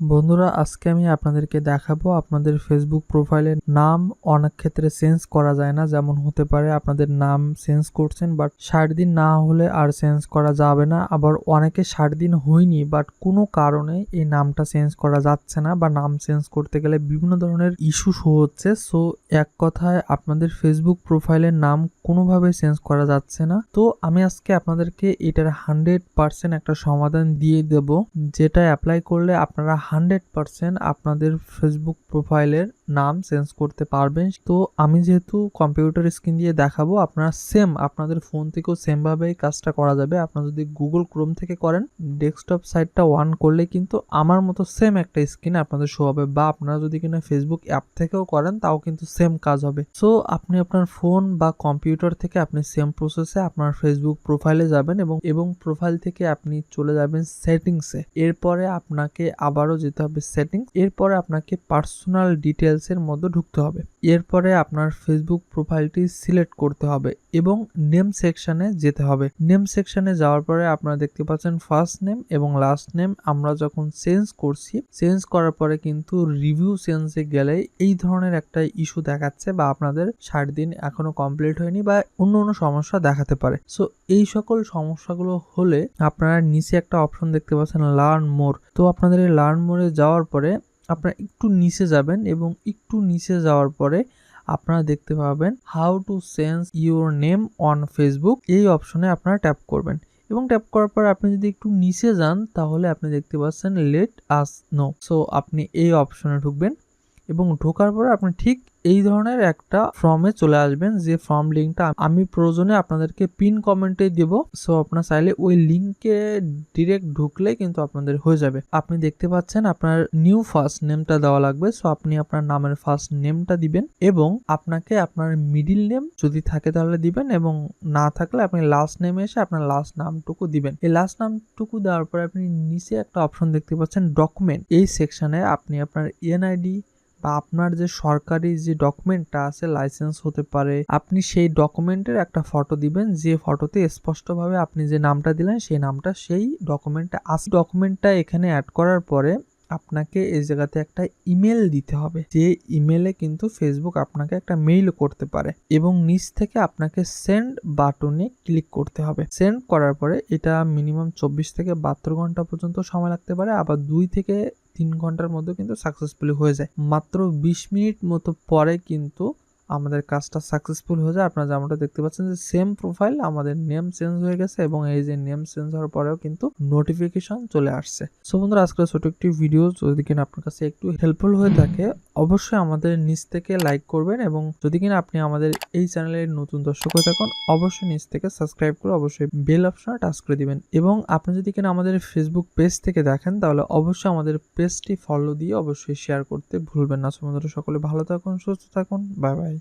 বন্ধুরা, আজকে আমি আপনাদেরকে দেখাবো আপনাদের ফেসবুক প্রোফাইলের নাম। অনেক ক্ষেত্রে চেঞ্জ করা যায় না, যেমন হতে পারে আপনাদের নাম চেঞ্জ করছেন বাট ষাট দিন না হলে আর চেঞ্জ করা যাবে না। আবার অনেকে ষাট দিন হয়নি বাট কোনো কারণে এই নামটা চেঞ্জ করা যাচ্ছে না, বা নাম চেঞ্জ করতে গেলে বিভিন্ন ধরনের ইস্যু শো হচ্ছে। সো এক কথায় আপনাদের ফেসবুক প্রোফাইলের নাম কোনোভাবে চেঞ্জ করা যাচ্ছে না। তো, আমি আজকে আপনাদেরকে এটার হান্ড্রেড পার্সেন্ট একটা সমাধান দিয়ে দেব, যেটা অ্যাপ্লাই করলে আপনারা হান্ড্রেড পার্সেন্ট আপনাদের ফেসবুক প্রোফাইলের নাম চেঞ্জ করতে পারবেন। তো আমি যেহেতু কম্পিউটার স্ক্রিন দিয়ে দেখাবো, আপনারা সেম আপনাদের ফোন থেকেও সেমভাবেই কাজটা করা যাবে। আপনারা যদি গুগল ক্রোম থেকে করেন ডেস্কটপ সাইটটা অন করলে কিন্তু আমার মতো সেম একটা স্ক্রিন আপনাদের শো হবে। বা আপনারা যদি কিনা ফেসবুক অ্যাপ থেকেও করেন, তাও কিন্তু সেম কাজ হবে। সো আপনি আপনার ফোন বা কম্পিউটার থেকে আপনি সেম প্রসেসে আপনার ফেসবুক প্রোফাইলে যাবেন এবং এবং প্রোফাইল থেকে আপনি চলে যাবেন সেটিংসে এরপরে আপনাকে আবারও যেতে হবে সেটিংস এরপরে আপনাকে পার্সোনাল ডিটেলসের মধ্যে ঢুকতে হবে। এরপরে আপনার ফেসবুক প্রোফাইলটি সিলেক্ট করতে হবে এবং নেম সেকশনে যেতে হবে। নেম সেকশনে যাওয়ার পরে আপনারা দেখতে পাচ্ছেন ফার্স্ট নেম এবং লাস্ট নেম আমরা যখন চেঞ্জ করছি চেঞ্জ করার পরে কিন্তু রিভিউ চেঞ্জে গেলে এই ধরনের একটা ইস্যু দেখাচ্ছে বা আপনাদের ষাট দিন এখনও কমপ্লিট হয়নি বা অন্য অন্য সমস্যা দেখাতে পারে। সো এই সকল সমস্যাগুলো হলে আপনারা নিচে একটা অপশন দেখতে পাচ্ছেন লার্ন মোর তো আপনাদের লার্ন মোরে যাওয়ার পরে আপনারা একটু নিচে যাবেন এবং একটু নিচে যাওয়ার পরে আপনারা দেখতে পাবেন how to sense your name on Facebook এই অপশনে আপনারা ট্যাপ করবেন এবং ট্যাপ করার পর আপনি যদি একটু নিচে যান, তাহলে আপনি দেখতে পাচ্ছেন লেট আস নো সো আপনি এই অপশনে ঢুকবেন। এবং ঢোকার পরে আপনি ঠিক এই ধরনের একটা ফর্মে চলে আসবেন, যে ফর্ম লিঙ্কটা আমি প্রয়োজনে আপনাদেরকে পিন কমেন্টে দেব। সো আপনার চাইলে ওই লিঙ্কে ডিরেক্ট ঢুকলে কিন্তু আপনাদের হয়ে যাবে। আপনি দেখতে পাচ্ছেন আপনার নিউ ফার্স্ট নেমটা দেওয়া লাগবে। সো আপনি আপনার নামের ফার্স্ট নেমটা দিবেন এবং আপনাকে আপনার মিডিল নেম যদি থাকে তাহলে দিবেন এবং না থাকলে আপনি লাস্ট নেমে এসে আপনার লাস্ট নামটুকু দিবেন। এই লাস্ট নামটুকু দেওয়ার পরে আপনি নিচে একটা অপশন দেখতে পাচ্ছেন ডকুমেন্ট এই সেকশনে আপনি আপনার এনআইডি বা আপনার যে সরকারি যে ডকুমেন্টটা আছে লাইসেন্স হতে পারে, আপনি সেই ডকুমেন্টের একটা ফটো দিবেন। যে ফটোতে স্পষ্টভাবে আপনি যে নামটা দিলেন, সেই নামটা সেই ডকুমেন্টটা আস ডকুমেন্টটা এখানে অ্যাড করার পরে আপনাকে এই জায়গাতে একটা ইমেল দিতে হবে। যে ইমেলে কিন্তু ফেসবুক আপনাকে একটা মেইল করতে পারে এবং নিচ থেকে আপনাকে সেন্ড বাটনে ক্লিক করতে হবে। সেন্ড করার পরে এটা মিনিমাম চব্বিশ থেকে বাহাত্তর ঘণ্টা পর্যন্ত সময় লাগতে পারে, আবার দুই থেকে তিন ঘণ্টার মধ্যে কিন্তু সাকসেসফুলি হয়ে যায়। মাত্র বিশ মিনিট মতো পরে কিন্তু আমাদের কাজটা সাকসেসফুল হয়ে যায়। আপনারা যেমনটা দেখতে পাচ্ছেন যে সেম প্রোফাইল আমাদের নেম চেঞ্জ হয়ে গেছে এবং এই যে নেম চেঞ্জ হওয়ার পরেও কিন্তু নোটিফিকেশন চলে আসছে। সো বন্ধুরা আজকে ছোট একটি ভিডিও যদি কিনা আপনার কাছে একটু হেল্পফুল হয়ে থাকে, অবশ্যই আমাদের নিচ থেকে লাইক করবেন এবং যদি কিনা আপনি আমাদের এই চ্যানেলের নতুন দর্শক হয়ে থাকুন, অবশ্যই নিচ থেকে সাবস্ক্রাইব করে অবশ্যই বেল অপশনে টাচ করে দিবেন। এবং আপনি যদি কিনা আমাদের ফেসবুক পেজ থেকে দেখেন, তাহলে অবশ্যই আমাদের পেজটি ফলো দিয়ে অবশ্যই শেয়ার করতে ভুলবেন না। সো বন্ধুরা, সকলে ভালো থাকুন, সুস্থ থাকুন। Bye bye